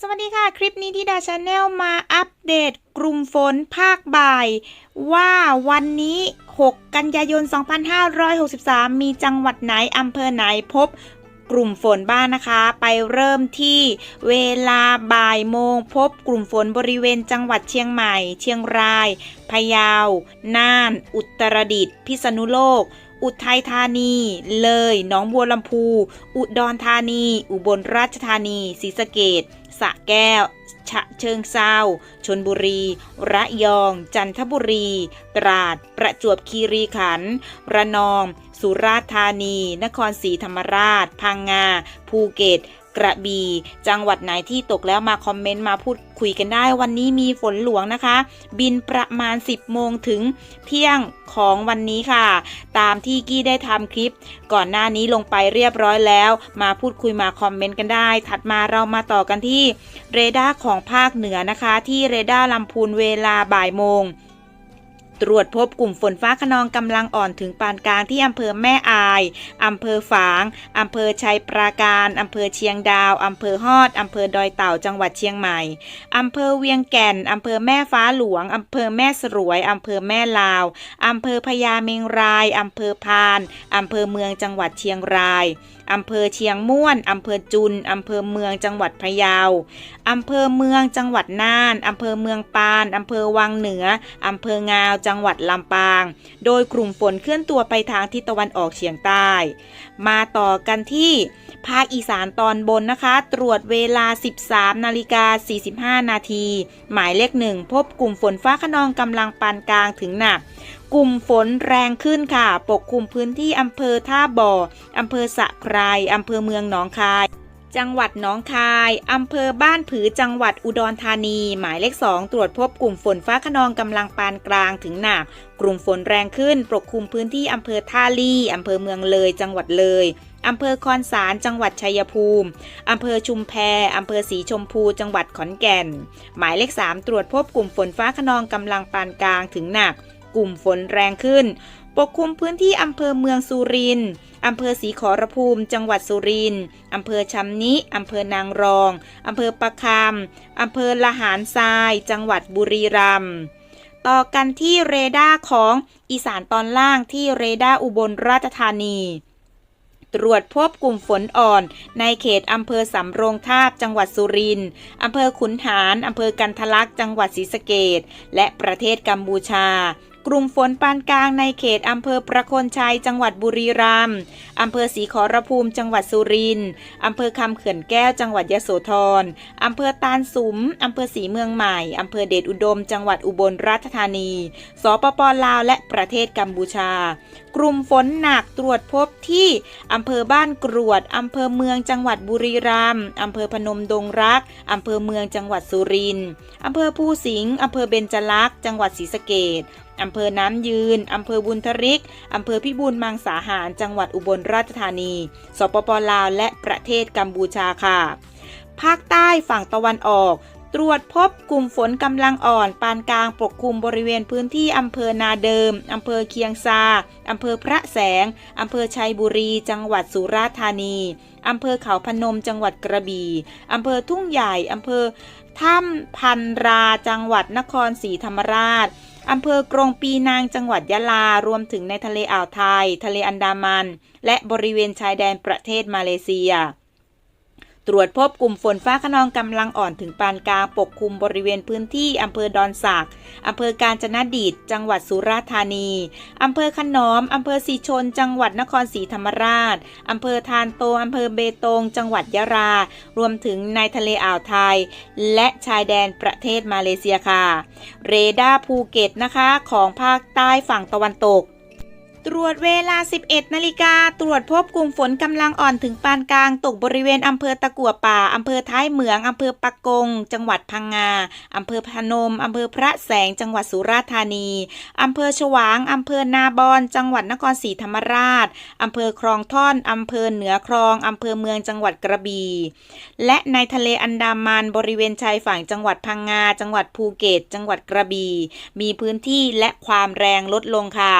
สวัสดีค่ะ คลิปนี้ที่ดาชาแนลมาอัปเดตกลุ่มฝนภาคบ่าย ว่าวันนี้ 6 กันยายน 2563 มีจังหวัดไหน อำเภอไหนพบกลุ่มฝนบ้างนะคะ ไปเริ่มที่เวลาบ่ายโมง พบกลุ่มฝนบริเวณจังหวัดเชียงใหม่ เชียงราย พะเยา น่าน อุตรดิตถ์พิษณุโลก อุทัยธานี เลย หนองบัวลำพู อุดรธานี อุบลราชธานีศรีสะเกดสะแก้ว ฉะเชิงเซาชนบุรี ระยอง จันทบุรี ตราด ประจวบคีรีขันธ์ ระนอง สุราษฎร์ธานี นครศรีธรรมราช พังงา ภูเก็ต กระบี่ จังหวัดไหนที่ตกแล้วมาคอมเมนต์มาพูดคุยกันได้ วันนี้มีฝนหลวงนะคะ บินประมาณ 10 โมงถึงเที่ยงของวันนี้ค่ะ ตามที่กี้ได้ทำคลิป ก่อนหน้านี้ลงไปเรียบร้อยแล้ว มาพูดคุยมาคอมเมนต์กันได้ ถัดมาเรามาต่อกันที่เรดาร์ของภาคเหนือนะคะ ที่เรดาร์ลำพูนเวลาบ่ายโมง ตรวจพบกลุ่มฝนฟ้าขนองกำลังอ่อนถึงปานกลางที่อำเภอแม่อาย อำเภอฝาง อำเภอชัยปราการ อำเภอเชียงดาว อำเภอฮอด อำเภอดอยเต่า จังหวัดเชียงใหม่ อำเภอเวียงแก่น อำเภอแม่ฟ้าหลวง อำเภอแม่สรวย อำเภอแม่ลาว อำเภอพญาเมงราย อำเภอพาน อำเภอเมืองจังหวัดเชียงราย อำเภอเชียงม่วน อำเภอจุน อำเภอเมืองจังหวัดพะเยา อำเภอเมืองจังหวัดน่าน อำเภอเมืองปาน อำเภอวังเหนือ อำเภองาวจังหวัดลำปาง โดยกลุ่มฝนเคลื่อนตัวไปทางทิศตะวันออกเฉียงใต้ มาต่อกันที่ภาคอีสานตอนบนนะคะ ตรวจเวลา 13 นาฬิกา 45 นาที หมายเลขหนึ่งพบกลุ่มฝนฟ้าขนองกำลังปานกลางถึงหนัก กลุ่มฝนแรงขึ้นค่ะ ปกคลุมพื้นที่อำเภอท่าบ่ออำเภอสะไครอำเภอเมืองหนองคาย จังหวัดหนองคายอำเภอบ้านผือจังหวัดอุดรธานี หมายเลข 2 ตรวจพบกลุ่มฝนฟ้าขนองกำลังปานกลางถึงหนัก กลุ่มฝนแรงขึ้นปกคลุมพื้นที่อำเภอท่าลี่อำเภอเมืองเลยจังหวัดเลยอำเภอคอนสารจังหวัดชัยภูมิ อำเภอชุมแพ อำเภอสีชมพู จังหวัดขอนแก่น หมายเลข 3 ตรวจพบกลุ่มฝนฟ้าขนองกำลังปานกลางถึงหนัก กลุ่มฝนแรงขึ้น ปกคลุมพื้นที่อำเภอเมืองสุรินทร์ อำเภอศรีขอรภูมิ จังหวัดสุรินทร์อำเภอชำนิอำเภอนางรองอำเภอประคำอำเภอละหารทราย จังหวัดบุรีรัมย์ต่อกันที่เรดาร์ของอีสานตอนล่างที่เรดาร์อุบลราชธานี ตรวจพบกลุ่มฝนอ่อนในเขตอำเภอสำโรงทาบจังหวัดสุรินทร์อำเภอขุนหารอำเภอกันทะลักจังหวัดศรีสะเกดและประเทศกัมพูชา กลุ่มฝนปานกลางในเขตอำเภอประคนชัยจังหวัดบุรีรัมย์อำเภอศรีขอรภูมิจังหวัดสุรินทร์อำเภอคำเขื่อนแก้วจังหวัดยโสธรอำเภอตาลสุมอำเภอศรีเมืองใหม่อำเภอเดชอุดม จังหวัดอุบลราชธานี สปปลาวและประเทศกัมพูชา กลุ่มฝนหนักตรวจพบที่อำเภอบ้านกรวดอำเภอเมืองจังหวัดบุรีรัมย์อำเภอพนมดงรักอำเภอเมืองจังหวัดสุรินทร์อำเภอภูสิงห์อำเภอเบญจลักษณ์จังหวัดศรีสะเกษ อำเภอน้ำยืน อำเภอบุญทริก อำเภอพิบูลมังสาหาร จังหวัดอุบลราชธานี สปปลาว และประเทศกัมพูชาค่ะ ภาคใต้ฝั่งตะวันออก ตรวจพบกลุ่มฝนกำลังอ่อน ปานกลางปกคลุมบริเวณพื้นที่อำเภอนาเดิม อำเภอเคียงซา อำเภอพระแสง อำเภอชัยบุรี จังหวัดสุราษฎร์ธานี อำเภอเขาพนม จังหวัดกระบี่ อำเภอทุ่งใหญ่ อำเภอถ้ำพันรา จังหวัดนครศรีธรรมราช อำเภอกรงปีนางจังหวัดยะลารวมถึงในทะเลอ่าวไทย ทะเลอันดามัน และบริเวณชายแดนประเทศมาเลเซีย ตรวจพบกลุ่มฝนฟ้าขนองกำลังอ่อนถึงปานกลางปกคลุมบริเวณพื้นที่อำเภอดอนสักอำเภอกาญจนดิตจังหวัดสุราษฎร์ธานีอำเภอขนอมอำเภอสีชน จังหวัดนครศรีธรรมราชอำเภอทานโตอำเภอเบตง จังหวัดยะลารวมถึงในทะเลอ่าวไทย และชายแดนประเทศมาเลเซียค่ะ เรดาร์ภูเก็ตนะคะของภาคใต้ฝั่งตะวันตก ตรวจเวลา 11 นาฬิกา ตรวจพบกลุ่มฝนกำลังอ่อนถึงปานกลางตกบริเวณอำเภอตะกั่วป่าอำเภอท้ายเหมืองอำเภอปะกง จังหวัดพังงาอำเภอพนมอำเภอพระแสง จังหวัดสุราษฎร์ธานีอำเภอฉวางอำเภอนาบอนจังหวัดนครศรีธรรมราชอำเภอคลองท่อนอำเภอเหนือคลองอำเภอเมืองจังหวัดกระบี่และในทะเลอันดามันบริเวณชายฝั่งจังหวัดพังงาจังหวัดภูเก็ต จังหวัดกระบี่มีพื้นที่และความแรงลดลงค่ะ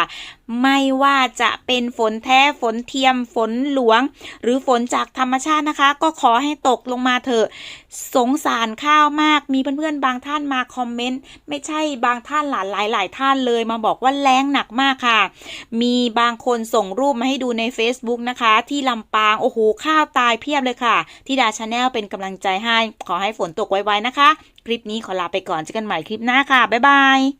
ไม่ว่าจะเป็นฝนแท้ฝนเทียมฝนหลวง หรือฝนจากธรรมชาตินะคะ ก็ขอให้ตกลงมาเถอะ สงสารข้าวมากมีเพื่อนๆบางท่านมาคอมเมนต์ไม่ใช่บางท่านหลายหลายหลายท่านเลยมาบอกว่าแรงหนักมากค่ะ มีบางคนส่งรูปมาให้ดูใน Facebook นะคะ ที่ลำปางโอ้โหข้าวตายเพียบเลยค่ะที่ดาชาแนลเป็นกำลังใจให้ ขอให้ฝนตกไวๆนะคะ คลิปนี้ขอลาไปก่อนเจอกันใหม่คลิปหน้าค่ะบ๊ายบาย